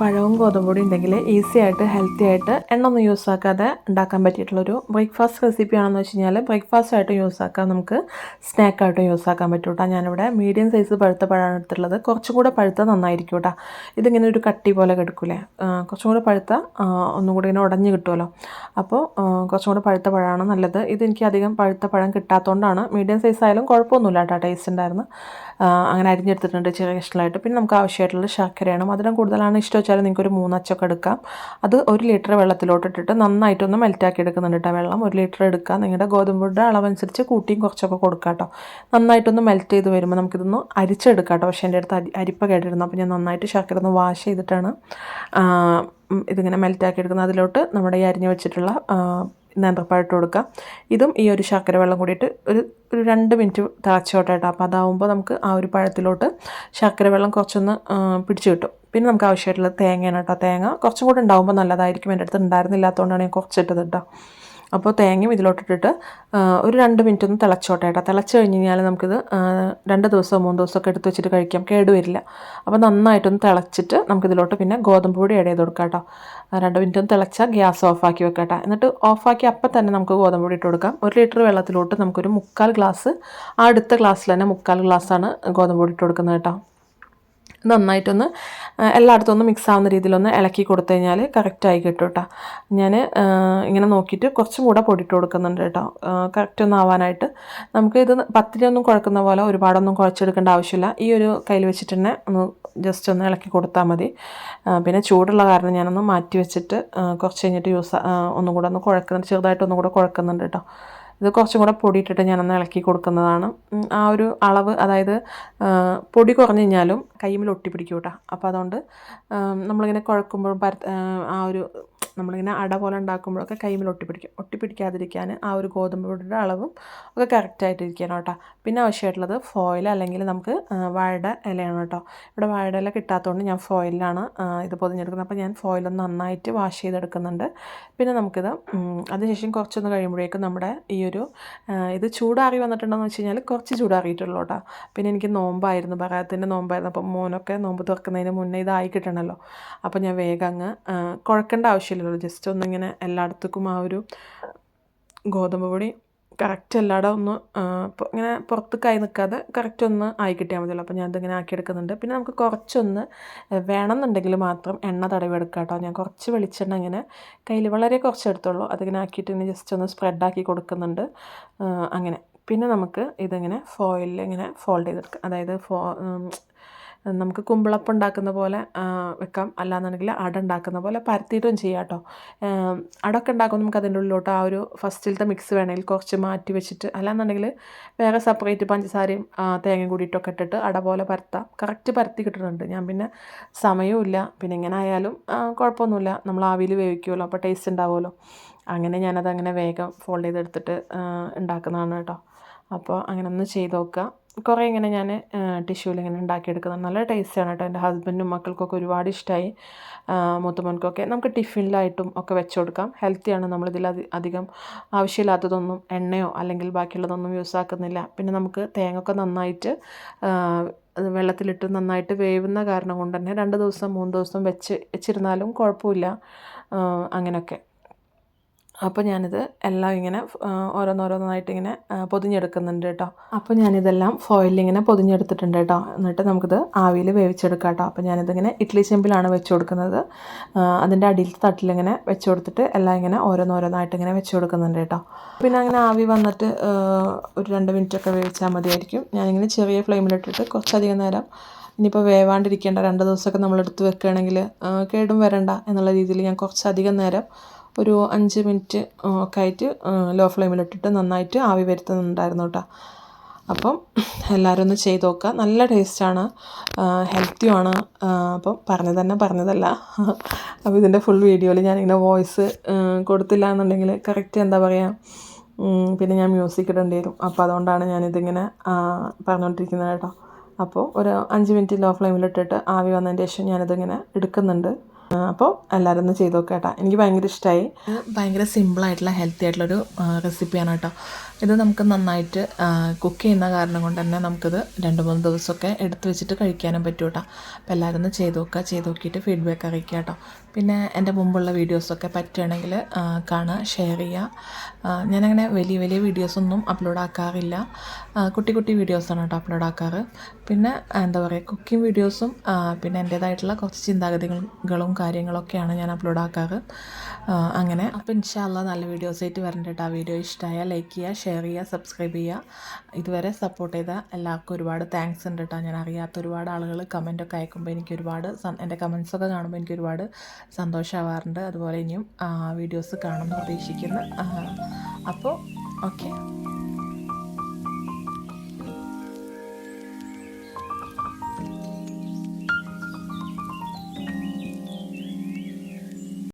പഴവും ഗോതമ്പൊടി ഉണ്ടെങ്കിൽ ഈസി ആയിട്ട് ഹെൽത്തി ആയിട്ട് എണ്ണ ഒന്നും യൂസ് ആക്കാതെ ഉണ്ടാക്കാൻ പറ്റിയിട്ടുള്ളൊരു ബ്രേക്ക്ഫാസ്റ്റ് റെസിപ്പി ആണെന്ന് വെച്ച് കഴിഞ്ഞാൽ ബ്രേക്ക്ഫാസ്റ്റ് ആയിട്ട് യൂസ് ആക്കാം നമുക്ക് സ്നാക്ക് ആയിട്ട് യൂസ് ആക്കാൻ പറ്റും കേട്ടോ ഞാനിവിടെ മീഡിയം സൈസ് പഴുത്ത പഴമാണ് എടുത്തിട്ടുള്ളത്. കുറച്ചും കൂടെ പഴുത്ത നന്നായിരിക്കും കേട്ടോ ഇതിങ്ങനെ ഒരു കട്ടി പോലെ കിടക്കൂലേ. കുറച്ചും കൂടെ പഴുത്ത ആ, ഒന്നും കൂടി ഇങ്ങനെ ഉടഞ്ഞ് കിട്ടുമല്ലോ അപ്പോൾ കുറച്ചും കൂടെ പഴുത്ത പഴമാണ് നല്ലത്. ഇതെനിക്ക് അധികം പഴുത്ത പഴം കിട്ടാത്തതുകൊണ്ടാണ് മീഡിയം സൈസ് ആയാലും കുഴപ്പമൊന്നുമില്ല കേട്ടോ ടേസ്റ്റ് ഉണ്ടായിരുന്നു. അങ്ങനെ അരിഞ്ഞെടുത്തിട്ടുണ്ട് ചെറിയ കഷ്ണമായിട്ട് പിന്നെ നമുക്ക് ആവശ്യമായിട്ടുള്ള ശർക്കരയാണ്. മധുരം കൂടുതലാണ് ഇഷ്ടം വെച്ചാൽ നിങ്ങൾക്ക് ഒരു മൂന്നച്ചൊക്കെ എടുക്കാം. അത് ഒരു ലിറ്റർ വെള്ളത്തിലോട്ട് ഇട്ടിട്ട് നന്നായിട്ടൊന്ന് മെൽറ്റാക്കി എടുക്കുന്നുണ്ട് കേട്ടോ വെള്ളം. ഒരു ലിറ്റർ എടുക്കുക നിങ്ങളുടെ ഗോതമ്പുടെ അളവനുസരിച്ച് കൂട്ടിയും കുറച്ചൊക്കെ കൊടുക്കാം കേട്ടോ നന്നായിട്ടൊന്ന് മെൽറ്റ് ചെയ്ത് വരുമ്പോൾ നമുക്കിതൊന്ന് അരിച്ചെടുക്കാം കേട്ടോ പക്ഷേ എന്റെ അടുത്ത് അരി അരിപ്പ കേട്ടിരുന്നു. അപ്പോൾ ഞാൻ നന്നായിട്ട് ശർക്കര ഒന്ന് വാഷ് ചെയ്തിട്ടാണ് ഇതിങ്ങനെ മെൽറ്റാക്കി എടുക്കുന്നത്. അതിലോട്ട് നമ്മുടെ ഈ അരിഞ്ഞ് വെച്ചിട്ടുള്ള നേന്ത്രപ്പായിട്ട് കൊടുക്കുക ഇതും ഈ ഒരു ശർക്കര വെള്ളം കൂടിയിട്ട് ഒരു ഒരു രണ്ട് മിനിറ്റ് തിളച്ചോട്ടെ കേട്ടോ അപ്പോൾ അതാവുമ്പോൾ നമുക്ക് ആ ഒരു പഴത്തിലോട്ട് ശർക്കര വെള്ളം കുറച്ചൊന്ന് പിടിച്ചു കിട്ടും. പിന്നെ നമുക്ക് ആവശ്യമായിട്ടുള്ളത് തേങ്ങയാണ് കേട്ടോ. തേങ്ങ കുറച്ചും കൂടെ ഉണ്ടാകുമ്പോൾ നല്ലതായിരിക്കും. എന്റെ അടുത്ത് ഉണ്ടായിരുന്നില്ലാത്തതുകൊണ്ടാണ് ഞാൻ കുറച്ചിട്ടത് കേട്ടോ. അപ്പോൾ തേങ്ങയും ഇതിലോട്ടിട്ടിട്ട് ഒരു രണ്ട് മിനിറ്റ് ഒന്ന് തിളച്ചോട്ടെ കേട്ടോ. തിളച്ച് കഴിഞ്ഞ് കഴിഞ്ഞാൽ നമുക്കിത് രണ്ട് ദിവസമോ മൂന്ന് ദിവസമൊക്കെ എടുത്ത് വെച്ചിട്ട് കഴിക്കാം. കേടുവരില്ല അപ്പോൾ നന്നായിട്ടൊന്ന് തിളച്ചിട്ട് നമുക്കിതിലോട്ട് പിന്നെ ഗോതമ്പ് പൊടി ആഡ് ചെയ്ത് കൊടുക്കാം കേട്ടോ. രണ്ട് മിനിറ്റ് ഒന്ന് തിളച്ചാൽ ഗ്യാസ് ഓഫാക്കി വെക്കാം കേട്ടോ. എന്നിട്ട് ഓഫാക്കി അപ്പം തന്നെ നമുക്ക് ഗോതമ്പ് പൊടി ഇട്ട് കൊടുക്കാം. ഒരു ലിറ്റർ വെള്ളത്തിലോട്ട് നമുക്കൊരു മുക്കാൽ ഗ്ലാസ് ആ അടുത്ത ഗ്ലാസ്സിൽ തന്നെ മുക്കാൽ ഗ്ലാസ്സാണ് ഗോതമ്പ് പൊടി ഇട്ട് കൊടുക്കുന്നത് കേട്ടോ. നന്നായിട്ടൊന്ന് എല്ലായിടത്തും ഒന്ന് മിക്സ് ആവുന്ന രീതിയിലൊന്ന് ഇളക്കി കൊടുത്തു കഴിഞ്ഞാൽ കറക്റ്റായി കിട്ടും കേട്ടോ ഞാൻ ഇങ്ങനെ നോക്കിയിട്ട് കുറച്ചും കൂടെ പൊടിയിട്ട് കൊടുക്കുന്നുണ്ട് കേട്ടോ കറക്റ്റ് ഒന്ന് ആവാനായിട്ട്. നമുക്ക് ഇത് പത്തിരിയൊന്നും കുഴക്കുന്ന പോലെ ഒരുപാടൊന്നും കുഴച്ചെടുക്കേണ്ട ആവശ്യമില്ല. ഈ ഒരു കയ്യിൽ വെച്ചിട്ട് തന്നെ ഒന്ന് ജസ്റ്റ് ഒന്ന് ഇളക്കി കൊടുത്താൽ മതി. പിന്നെ ചൂടുള്ള കാരണം ഞാനൊന്ന് മാറ്റി വെച്ചിട്ട് കുറച്ച് കഴിഞ്ഞിട്ട് യൂസ് ഒന്നും കൂടെ ഒന്ന് കുഴക്കുന്നുണ്ട്. ചെറുതായിട്ട് ഒന്നും കൂടെ കുഴക്കുന്നുണ്ട് കേട്ടോ ഇത് കുറച്ചും കൂടെ പൊടിയിട്ടിട്ട് ഞാനൊന്ന് ഇളക്കി കൊടുക്കുന്നതാണ്. ആ ഒരു അളവ് അതായത് പൊടി കുറഞ്ഞു കഴിഞ്ഞാലും കയ്യുമ്മിൽ ഒട്ടി കേട്ടോ അപ്പോൾ അതുകൊണ്ട് നമ്മളിങ്ങനെ കുഴക്കുമ്പോഴും പര ആ ഒരു നമ്മളിങ്ങനെ അട പോലെ ഉണ്ടാക്കുമ്പോഴൊക്കെ കൈമിൽ ഒട്ടിപ്പിടിക്കും. ഒട്ടിപ്പിടിക്കാതിരിക്കാൻ ആ ഒരു ഗോതമ്പ് പൊടിയുടെ അളവും ഒക്കെ കറക്റ്റായിട്ട് ഇരിക്കണം കേട്ടോ. പിന്നെ ആവശ്യമായിട്ടുള്ളത് ഫോയിൽ അല്ലെങ്കിൽ നമുക്ക് വാഴയുടെ ഇലയാണ് കേട്ടോ. ഇവിടെ വാഴയുടെ ഇല കിട്ടാത്തതുകൊണ്ട് ഞാൻ ഫോയിലാണ് ഇത് പൊതിഞ്ഞെടുക്കുന്നത്. അപ്പോൾ ഞാൻ ഫോയിലൊന്ന് നന്നായിട്ട് വാഷ് ചെയ്തെടുക്കുന്നുണ്ട്. പിന്നെ നമുക്കിത് അതിനുശേഷം കുറച്ചൊന്ന് കഴിയുമ്പോഴേക്കും നമ്മുടെ ഈ ഒരു ഇത് ചൂടാറി വന്നിട്ടുണ്ടെന്ന് വെച്ച് കഴിഞ്ഞാൽ കുറച്ച് ചൂടാറിയിട്ടുള്ളൂ കേട്ടോ. പിന്നെ എനിക്ക് നോമ്പായിരുന്നു പറയാത്തിന്റെ നോമ്പായിരുന്നു. അപ്പം മോനൊക്കെ നോമ്പ് തുറക്കുന്നതിന് മുന്നേ ഇതായി കിട്ടണമല്ലോ. അപ്പോൾ ഞാൻ വേഗം അങ്ങ് കുഴക്കേണ്ട കുഴക്കേണ്ട ആവശ്യമില്ലല്ലോ ജസ്റ്റ് ഒന്നിങ്ങനെ എല്ലായിടത്തേക്കും ആ ഒരു ഗോതമ്പ് പൊടി കറക്റ്റ് എല്ലായിടം ഒന്ന് ഇങ്ങനെ പുറത്ത് കൈ നിൽക്കാതെ കറക്റ്റ് ഒന്ന് ആയി കിട്ടിയാൽ മതിയല്ലോ. അപ്പോൾ ഞാൻ ഇതിങ്ങനെ ആക്കിയെടുക്കുന്നുണ്ട് പിന്നെ നമുക്ക് കുറച്ചൊന്ന് വേണമെന്നുണ്ടെങ്കിൽ മാത്രം എണ്ണ തടവി കേട്ടോ. ഞാൻ കുറച്ച് വെളിച്ചെണ്ണ ഇങ്ങനെ കയ്യിൽ വളരെ കുറച്ച് എടുത്തുള്ളൂ. അതിങ്ങനെ ആക്കിയിട്ട് ഇങ്ങനെ ജസ്റ്റ് ഒന്ന് സ്പ്രെഡാക്കി കൊടുക്കുന്നുണ്ട്. അങ്ങനെ. പിന്നെ നമുക്ക് ഇതിങ്ങനെ ഫോയിലിൽ ഇങ്ങനെ ഫോൾഡ് ചെയ്തെടുക്കാം. അതായത് ഫോ നമുക്ക് കുമ്പിളപ്പം ഉണ്ടാക്കുന്ന പോലെ വെക്കാം. അല്ലാന്നുണ്ടെങ്കിൽ അട ഉണ്ടാക്കുന്ന പോലെ പരത്തിയിട്ടും ചെയ്യാം കേട്ടോ. അടൊക്കെ ഉണ്ടാക്കുമ്പോൾ നമുക്ക് അതിന്റെ ഉള്ളിലോട്ട് ആ ഒരു ഫസ്റ്റിലത്തെ മിക്സ് വേണമെങ്കിൽ കുറച്ച് മാറ്റി വെച്ചിട്ട് അല്ലാന്നുണ്ടെങ്കിൽ വേറെ സെപ്പറേറ്റ് പഞ്ചസാരയും തേങ്ങയും കൂടിയിട്ടൊക്കെ ഇട്ടിട്ട് അട പോലെ പരത്താം. കറക്റ്റ് പരത്തി കിട്ടുന്നുണ്ട്. ഞാൻ പിന്നെ സമയവും ഇല്ല. പിന്നെ എങ്ങനെ ആയാലും കുഴപ്പമൊന്നുമില്ല. നമ്മൾ ആവിയിൽ വേവിക്കുമല്ലോ അപ്പോൾ ടേസ്റ്റ് ഉണ്ടാവുമല്ലോ. അങ്ങനെ ഞാനത് അങ്ങനെ വേഗം ഫോൾഡ് ചെയ്തെടുത്തിട്ട് ഉണ്ടാക്കുന്നതാണ് കേട്ടോ. അപ്പോൾ അങ്ങനെ ഒന്ന് ചെയ്ത് നോക്കുക. കുറേ ഇങ്ങനെ ഞാൻ ടിഷ്യൂവിൽ ഇങ്ങനെ ഉണ്ടാക്കിയെടുക്കുന്നത്. നല്ല ടേസ്റ്റാണ് കേട്ടോ എന്റെ ഹസ്ബൻഡും മക്കൾക്കൊക്കെ ഒരുപാട് ഇഷ്ടമായി മൂത്തമ്മൻക്കൊക്കെ നമുക്ക് ടിഫിനിലായിട്ടും ഒക്കെ വെച്ച് കൊടുക്കാം. ഹെൽത്തിയാണ് നമ്മളിതിൽ അധി- അധികം ആവശ്യമില്ലാത്തതൊന്നും എണ്ണയോ അല്ലെങ്കിൽ ബാക്കിയുള്ളതൊന്നും യൂസ് ആക്കുന്നില്ല. പിന്നെ നമുക്ക് തേങ്ങ ഒക്കെ നന്നായിട്ട് വെള്ളത്തിലിട്ട് നന്നായിട്ട് വേവുന്ന കാരണം കൊണ്ട് തന്നെ രണ്ട് ദിവസം മൂന്ന് ദിവസം വെച്ച് വെച്ചിരുന്നാലും കുഴപ്പമില്ല. അങ്ങനെയൊക്കെ അപ്പോൾ ഞാനിത് എല്ലാം ഇങ്ങനെ ഓരോന്നോരോന്നായിട്ട് ഇങ്ങനെ പൊതിഞ്ഞെടുക്കുന്നുണ്ട് കേട്ടോ. അപ്പോൾ ഞാനിതെല്ലാം ഫോയിലിൽ ഇങ്ങനെ പൊതിഞ്ഞെടുത്തിട്ടുണ്ട് കേട്ടോ. എന്നിട്ട് നമുക്കിത് ആവിയിൽ വേവിച്ചെടുക്കാം കേട്ടോ. അപ്പോൾ ഞാനിതിങ്ങനെ ഇഡ്ഡലി ചെമ്പിലാണ് വെച്ച് കൊടുക്കുന്നത് അതിന്റെ അടിയിലത്തെ തട്ടിലിങ്ങനെ വെച്ച് കൊടുത്തിട്ട് എല്ലാം ഇങ്ങനെ ഓരോന്നോരോന്നായിട്ട് ഇങ്ങനെ വെച്ച് കൊടുക്കുന്നുണ്ട് കേട്ടോ. പിന്നെ അങ്ങനെ ആവി വന്നിട്ട് ഒരു രണ്ട് മിനിറ്റൊക്കെ വേവിച്ചാൽ മതിയായിരിക്കും. ഞാനിങ്ങനെ ചെറിയ ഫ്ലെയിമിലിട്ടിട്ട് കുറച്ചധികം നേരം ഇനിയിപ്പോൾ വേവാണ്ടിരിക്കേണ്ട രണ്ട് ദിവസമൊക്കെ നമ്മളെടുത്ത് വെക്കുകയാണെങ്കിൽ കേടും വരണ്ട എന്നുള്ള രീതിയിൽ ഞാൻ കുറച്ചധികം നേരം ഒരു അഞ്ച് മിനിറ്റ് ഒക്കെ ആയിട്ട് ലോ ഫ്ലെയിമിലിട്ടിട്ട് നന്നായിട്ട് ആവി വരുത്തുന്നുണ്ടായിരുന്നു കേട്ടോ അപ്പം എല്ലാവരും ഒന്ന് ചെയ്ത് നോക്കുക നല്ല ടേസ്റ്റാണ് ഹെൽത്തിയുമാണ് അപ്പം പറഞ്ഞു തന്നെ പറഞ്ഞതല്ല. അപ്പോൾ ഇതിന്റെ ഫുൾ വീഡിയോയിൽ ഞാൻ ഞാനിങ്ങനെ വോയിസ് കൊടുത്തില്ല എന്നുണ്ടെങ്കിൽ കറക്റ്റ് എന്താ പറയുക പിന്നെ ഞാൻ മ്യൂസിക് ഇടേണ്ടി വരും. അപ്പോൾ അതുകൊണ്ടാണ് ഞാനിതിങ്ങനെ പറഞ്ഞുകൊണ്ടിരിക്കുന്നത് കേട്ടോ അപ്പോൾ ഒരു അഞ്ച് മിനിറ്റ് ലോ ഫ്ലെയിമിലിട്ടിട്ട് ആവി വന്നതിന് ശേഷം ഞാനിതിങ്ങനെ എടുക്കുന്നുണ്ട്. അപ്പോൾ എല്ലാവരും ഒന്ന് ചെയ്ത് നോക്കാം കേട്ടോ. എനിക്ക് ഭയങ്കര ഇഷ്ടമായി ഭയങ്കര സിമ്പിളായിട്ടുള്ള ഹെൽത്തി ആയിട്ടുള്ളൊരു റെസിപ്പിയാണ് കേട്ടോ. ഇത് നമുക്ക് നന്നായിട്ട് കുക്ക് ചെയ്യുന്ന കാരണം കൊണ്ട് തന്നെ നമുക്കിത് രണ്ട് മൂന്ന് ദിവസമൊക്കെ എടുത്തു വെച്ചിട്ട് കഴിക്കാനും പറ്റും കേട്ടോ അപ്പോൾ എല്ലാവരും ഒന്ന് ചെയ്ത് നോക്കുക. ചെയ്ത് നോക്കിയിട്ട് ഫീഡ്ബാക്ക് അറിയിക്കുക കേട്ടോ പിന്നെ എന്റെ മുമ്പുള്ള വീഡിയോസൊക്കെ പറ്റുകയാണെങ്കിൽ കാണുക ഷെയർ ചെയ്യുക. ഞാനങ്ങനെ വലിയ വലിയ വീഡിയോസൊന്നും അപ്ലോഡ് ആക്കാറില്ല. കുട്ടി കുട്ടി വീഡിയോസാണ് കേട്ടോ അപ്ലോഡ് ആക്കാറ്. പിന്നെ എന്താ പറയുക കുക്കിംഗ് വീഡിയോസും പിന്നെ എന്റേതായിട്ടുള്ള കുറച്ച് ചിന്താഗതികളും കാര്യങ്ങളൊക്കെയാണ് ഞാൻ അപ്ലോഡ് ആക്കാറ്. അങ്ങനെ. അപ്പോൾ ഇൻഷാല്ല നല്ല വീഡിയോസായിട്ട് വരണ്ട കേട്ടോ ആ വീഡിയോ ഇഷ്ടമായ ലൈക്ക് ചെയ്യുക ഷെയർ ചെയ്യുക സബ്സ്ക്രൈബ് ചെയ്യുക. ഇതുവരെ സപ്പോർട്ട് ചെയ്ത എല്ലാവർക്കും ഒരുപാട് താങ്ക്സ് ഉണ്ട് കേട്ടോ ഞാൻ അറിയാത്ത ഒരുപാട് ആളുകൾ കമന്റൊക്കെ അയക്കുമ്പോൾ എനിക്ക് ഒരുപാട് എന്റെ കമൻസൊക്കെ കാണുമ്പോൾ എനിക്ക് ഒരുപാട് സന്തോഷമാവാറുണ്ട് അതുപോലെ ഇനിയും വീഡിയോസ് കാണുമെന്ന് പ്രതീക്ഷിക്കുന്നു. അപ്പോൾ ഓക്കെ